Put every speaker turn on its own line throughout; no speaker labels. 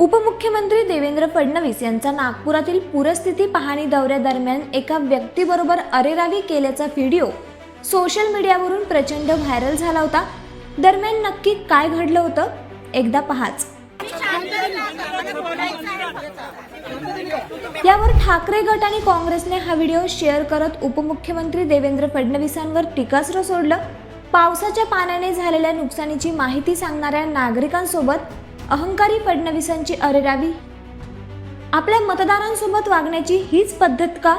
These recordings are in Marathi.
उपमुख्यमंत्री देवेंद्र फडणवीस यांचा नागपुरातील पूरस्थिती पाहणी दौऱ्यादरम्यान एका व्यक्तीबरोबर अरेरावी केल्याचा व्हिडिओ सोशल मीडियावरून प्रचंड व्हायरल झाला होता. दरम्यान नक्की काय घडलं होतं? एकदा पहाच. यावर ठाकरे गट आणि काँग्रेसने हा व्हिडिओ शेअर करत उपमुख्यमंत्री देवेंद्र फडणवीसांवर टीकास्त्र सोडलं. पावसाच्या पाण्याने झालेल्या नुकसानीची माहिती सांगणाऱ्या नागरिकांसोबत अहंकारी फडणवीसांची अरेरावी. आपल्या मतदारांसोबत वागण्याची हीच पद्धत का?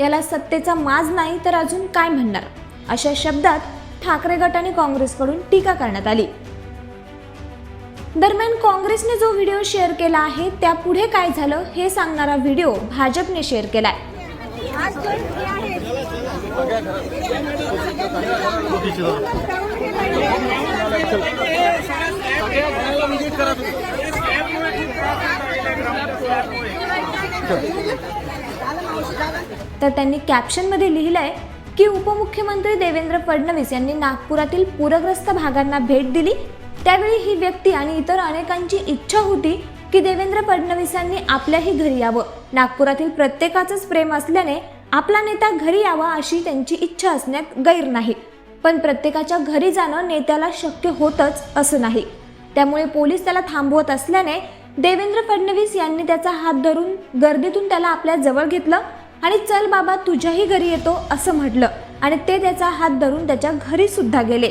याला सत्तेचा माज नाही तर अजून काय म्हणणार? अशा शब्दात ठाकरे गट आणि काँग्रेसकडून टीका करण्यात आली. दरम्यान काँग्रेसने जो व्हिडिओ शेअर केला आहे त्या पुढे काय झालं हे सांगणारा व्हिडिओ भाजपने शेअर केलाय. तर त्यांनी कॅप्शनमध्ये लिहिलंय की उपमुख्यमंत्री देवेंद्र फडणवीस यांनी नागपुरातील पूरग्रस्त भागांना भेट दिली. त्यावेळी ही व्यक्ती आणि इतर अनेकांची इच्छा होती की देवेंद्र फडणवीसांनी आपल्याही घरी यावं. नागपुरातील प्रत्येकाचंच प्रेम असल्याने आपला नेता घरी यावा अशी त्यांची इच्छा असण्यात गैर नाही. पण प्रत्येकाच्या घरी जाणं नेत्याला शक्य होतच असं नाही. त्यामुळे पोलीस त्याला थांबवत असल्याने देवेंद्र फडणवीस यांनी त्याचा हात धरून गर्दीतून त्याला आपल्या जवळ घेतलं आणि चल बाबा तुझ्याही घरी येतो असं म्हटलं आणि ते त्याचा हात धरून त्याच्या घरी सुद्धा गेले.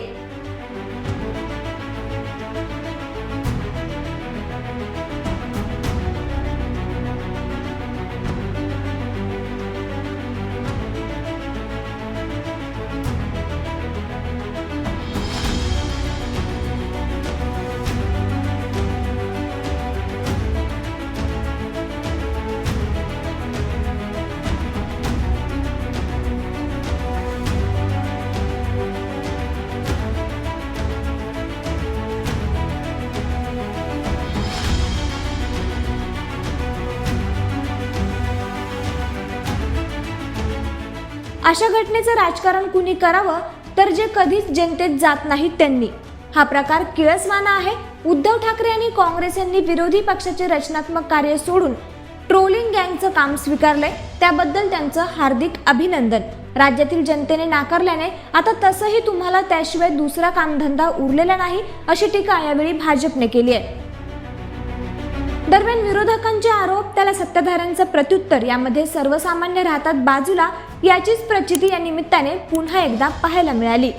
अशा घटनेचं राजकारण कुणी करावं तर जे कधीच जनतेत जात नाहीत त्यांनी. हा प्रकार किळसवाना आहे. उद्धव ठाकरे आणि काँग्रेस यांनी विरोधी पक्षाचे रचनात्मक कार्य सोडून ट्रोलिंग गँगचं काम स्वीकारलंय. त्याबद्दल त्यांचं हार्दिक अभिनंदन. राज्यातील जनतेने नाकारल्याने आता तसंही तुम्हाला त्याशिवाय दुसरा कामधंदा उरलेला नाही अशी टीका यावेळी भाजपने केली आहे. दरम्यान विरोधकांचे आरोप त्याला सत्ताधाऱ्यांचं प्रत्युत्तर यामध्ये सर्वसामान्य राहतात बाजूला याचीच प्रचिती या निमित्ताने पुन्हा एकदा पाहायला मिळाली.